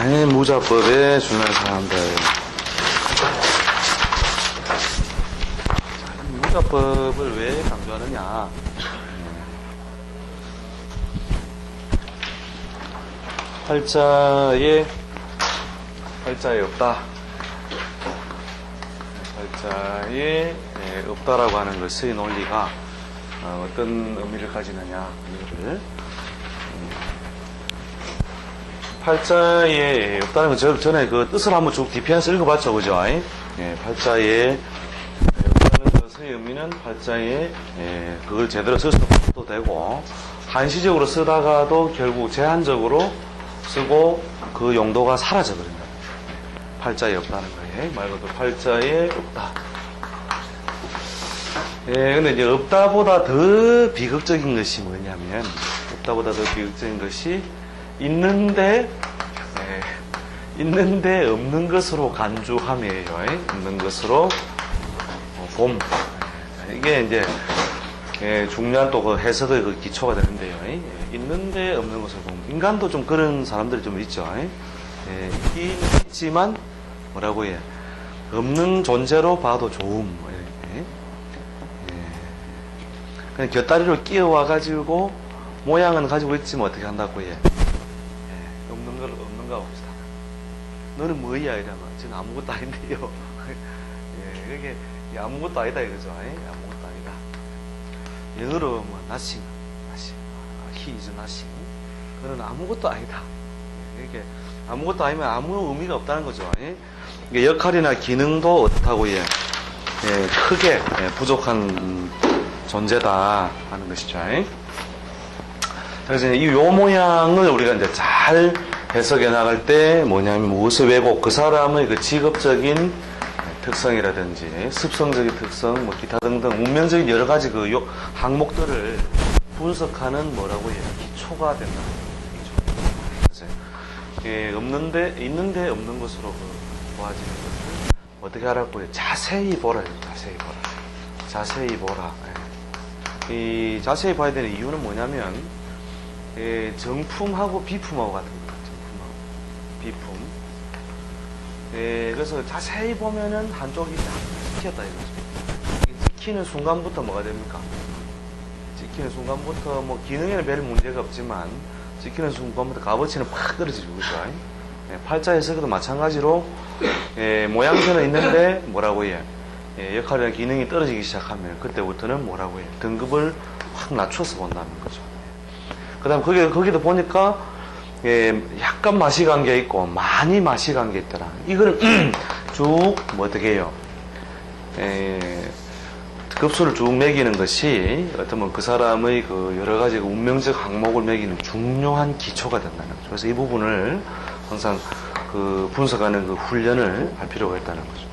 아이, 무자법에 중요한 사람들. 자, 무자법을 왜 강조하느냐. 팔자에, 팔자에 없다. 팔자에 예, 없다라고 하는 것의 논리가 어, 떤 의미를 가지느냐. 이거를. 팔자에 없다는 건 저, 전에 그 뜻을 한번 쭉 DP에서 읽어봤죠, 그죠? 예, 팔자에 없다는 것의 의미는 팔자에 예, 그걸 제대로 써도 되고 한시적으로 쓰다가도 결국 제한적으로 쓰고 그 용도가 사라져 버린다. 팔자에 없다는 거예요. 말 그대로 팔자에 없다. 예, 근데 이제 없다보다 더 비극적인 것이 뭐냐면 없다보다 더 비극적인 것이 있는데 예, 있는데 없는 것으로 간주함이에요. 예, 없는 것으로 어, 봄 이게 이제 예, 중요한 또 그 해석의 그 기초가 되는데요. 예, 있는데 없는 것으로 봄 인간도 좀 그런 사람들이 좀 있죠. 예, 예, 있긴 있지만 뭐라고 해 없는 존재로 봐도 좋음 뭐 예. 그냥 곁다리로 끼어와 가지고 모양은 가지고 있지만 어떻게 한다고 해 예, 없는 걸 없는 거 봅시다. 너는 뭐야 이러면 저는 아무것도 아닌데요. 예, 이게 아무것도 아니다 이거죠. 예? 아무것도 아니다. 영어로 뭐 nothing, nothing, 아, he is nothing. 그는 아무것도 아니다. 예, 이게 아무것도 아니면 아무 의미가 없다는 거죠. 예? 이게 역할이나 기능도 어떻다고 예, 예, 크게 예, 부족한 음, 존재다 하는 것이죠. 예? 그래서 이 요 모양을 우리가 이제 잘 해석해 나갈 때 뭐냐면 무엇의 왜곡, 그 사람의 그 직업적인 특성이라든지 습성적인 특성, 뭐 기타 등등 운명적인 여러 가지 그 요- 항목들을 분석하는 뭐라고 해요? 기초가. 그래서 예, 없는데 있는데 없는 것으로 그 보아지는 것을 어떻게 하라고 해요? 자세히 보라. 자세히 보라. 자세히 보라. 예. 이 자세히 봐야 되는 이유는 뭐냐면 예, 정품하고 비품하고 같은 비품. 예, 그래서 자세히 보면은 한쪽이 딱 찍혔다 이거죠. 이 찍히는 순간부터 뭐가 됩니까? 찍히는 순간부터 뭐 기능에는 별 문제가 없지만 찍히는 순간부터 값어치는 팍 떨어지죠. 그죠? 예, 팔자 해석에도 마찬가지로 예, 모양새는 있는데 뭐라고 해요? 예, 역할이나 기능이 떨어지기 시작하면 그때부터는 뭐라고 해요? 등급을 확 낮춰서 본다는 거죠. 그 다음 거기, 거기도 보니까 예, 약간 맛이 간 게 있고 많이 맛이 간 게 있더라. 이거는 쭉 뭐 어떻게 해요? 예, 급수를 쭉 매기는 것이 어쩌면 그 사람의 그 여러 가지 그 운명적 항목을 매기는 중요한 기초가 된다는 거죠. 그래서 이 부분을 항상 그 분석하는 그 훈련을 할 필요가 있다는 거죠.